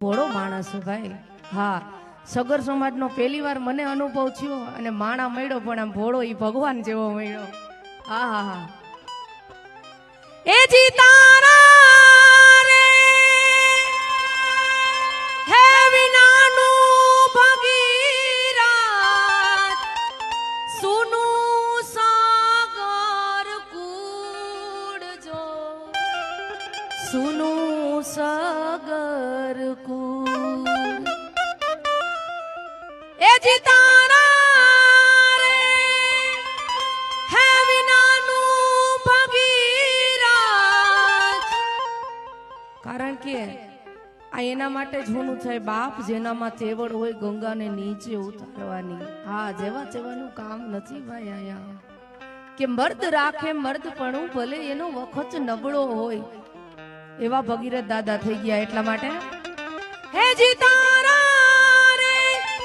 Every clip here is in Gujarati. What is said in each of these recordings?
ભોળો માણસ ભાઈ. હા, સગર સમાજનો પહેલી વાર મને અનુભવ થયો અને માણા મળ્યો, પણ આમ ભોળો એ ભગવાન જેવો મળ્યો. હા હા હા. એ જી તારા રે. હે વિનાનું ભગીરથ, સુનું સાગર કુડ જો સુનું સાગર કુ એ જી રે હે વિનાનું ભગીરથ કારણ કે આ એના માટે જૂનું થાય બાપ જેનામાં તેવડ હોય ગંગાને નીચે ઉતારવાની. હા જેવા જેવાનું કામ નથી ભાઈ આયા. કે મર્દ રાખે મર્દપણું ભલે એનો વખત નબળો હોય એવા ભગીરથ દાદા થઈ ગયા એટલા માટે? હે જી રે,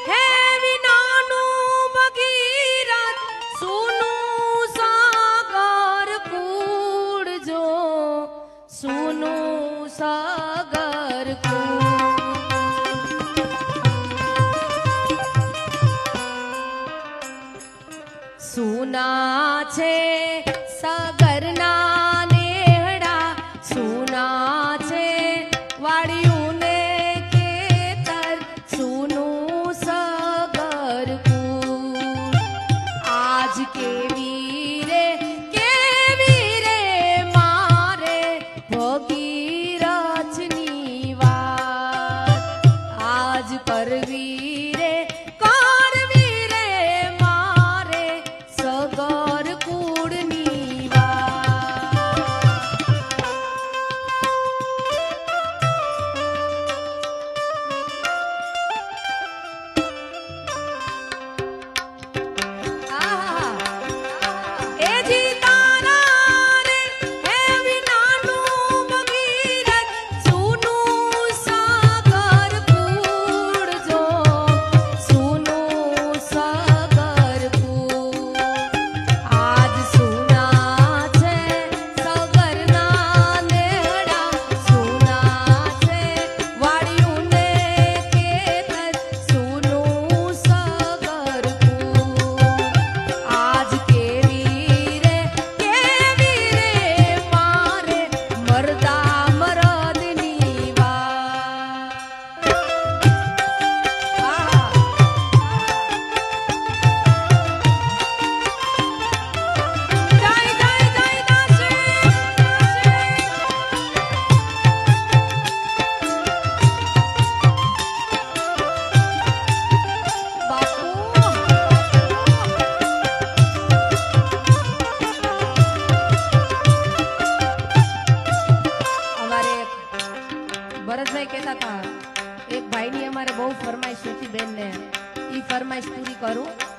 હે વિનાનું ભગીરથ, સુનું સાગર કુડ સુનું સાગર કુડ સુના છે ભરતભાઈ કહેતા હતા એક ભાઈની અમારે બહુ ફરમાઈશ હતી બેનને. એ ફરમાઈશ પૂરી કરું.